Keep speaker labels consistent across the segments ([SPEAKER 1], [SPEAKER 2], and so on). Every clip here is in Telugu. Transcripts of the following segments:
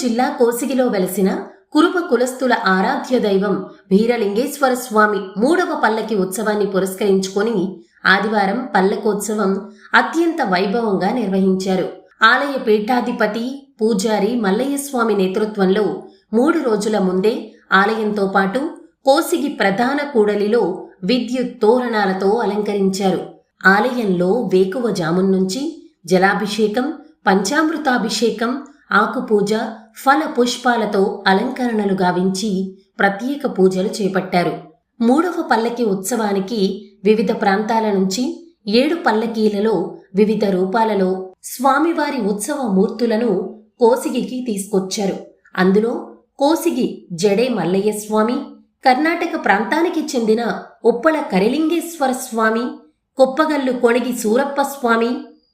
[SPEAKER 1] జిల్లా కోసిగిలో వెలసిన కురుప కులస్తుల ఆరాధ్య దైవం వీరలింగేశ్వర స్వామి మూడవ పల్లకి ఉత్సవాన్ని పురస్కరించుకొని ఆదివారం పల్లకోత్సవం అత్యంత వైభవంగా నిర్వహించారు. ఆలయ పీఠాధిపతి పూజారి మల్లయ్య స్వామి నేతృత్వంలో మూడు రోజుల ముందే ఆలయంతో పాటు కోసిగి ప్రధాన కూడలిలో విద్యుత్ తోరణాలతో అలంకరించారు. ఆలయంలో వేకువ జామున్ నుంచి జలాభిషేకం పంచామృతాభిషేకం ఆకుపూజ ఫల పుష్పాలతో అలంకరణలు గావించి ప్రత్యేక పూజలు చేపట్టారు. మూడవ పల్లకి ఉత్సవానికి వివిధ ప్రాంతాల నుంచి ఏడు పల్లకీలలో వివిధ రూపాలలో స్వామివారి ఉత్సవ మూర్తులను కోసిగికి తీసుకొచ్చారు. అందులో కోసిగి జడే మల్లయ్య స్వామి కర్ణాటక ప్రాంతానికి చెందిన ఉప్పల కరిలింగేశ్వర స్వామి కొప్పగల్లు కొణిగి సూరప్ప స్వామి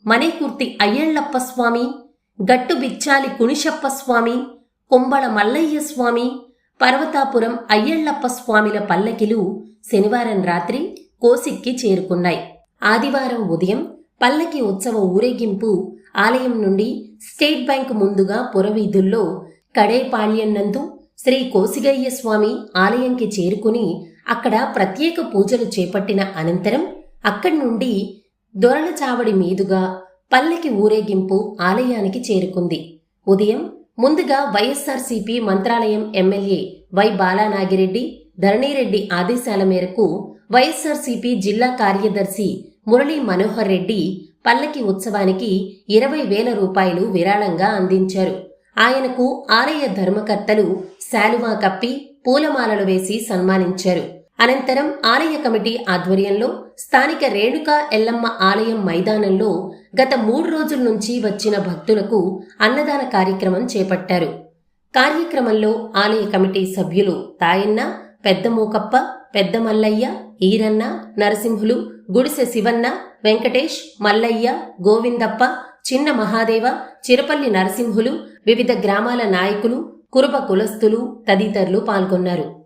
[SPEAKER 1] మనేకుర్తి అయ్యళ్ళప్ప స్వామి గట్టు బిచ్చాలి కుణిషప్ప స్వామి కుంబళ మల్లయ్య స్వామి పర్వతాపురం అయ్యళ్ళప్ప స్వామిల పల్లకిలు శనివారం రాత్రి కోసిక్కి చేరుకున్నాయి. ఆదివారం ఉదయం పల్లకి ఉత్సవ ఊరేగింపు ఆలయం నుండి స్టేట్ బ్యాంక్ ముందుగా పురవీధుల్లో కడేపాళ్యం నందు శ్రీ కోసిగయ్య స్వామి ఆలయంకి చేరుకుని అక్కడ ప్రత్యేక పూజలు చేపట్టిన అనంతరం అక్కడి నుండి దొరల చావడి మీదుగా పల్లకి ఊరేగింపు ఆలయానికి చేరుకుంది. ఉదయం ముందుగా YSRCP Mantralayam MLA Y Balanagireddy Dharanireddy ఆదేశాల మేరకు వైఎస్ఆర్సీపీ జిల్లా కార్యదర్శి మురళీ మనోహర్ రెడ్డి పల్లకి ఉత్సవానికి ఇరవై వేల రూపాయలు విరాళంగా అందించారు. ఆయనకు ఆలయ ధర్మకర్తలు శాలువా కప్పి పూలమాలలు వేసి సన్మానించారు. అనంతరం ఆలయ కమిటీ ఆధ్వర్యంలో స్థానిక రేణుకా ఎల్లమ్మ ఆలయం మైదానంలో గత మూడు రోజుల నుంచి వచ్చిన భక్తులకు అన్నదాన కార్యక్రమం చేపట్టారు. కార్యక్రమంలో ఆలయ కమిటీ సభ్యులు తాయన్న పెద్ద మూకప్ప పెద్ద మల్లయ్య ఈరన్న నరసింహులు గుడిసె శివన్న వెంకటేష్ మల్లయ్య గోవిందప్ప చిన్న మహాదేవ చిరపల్లి నరసింహులు వివిధ గ్రామాల నాయకులు కురుబ కులస్తులు తదితరులు పాల్గొన్నారు.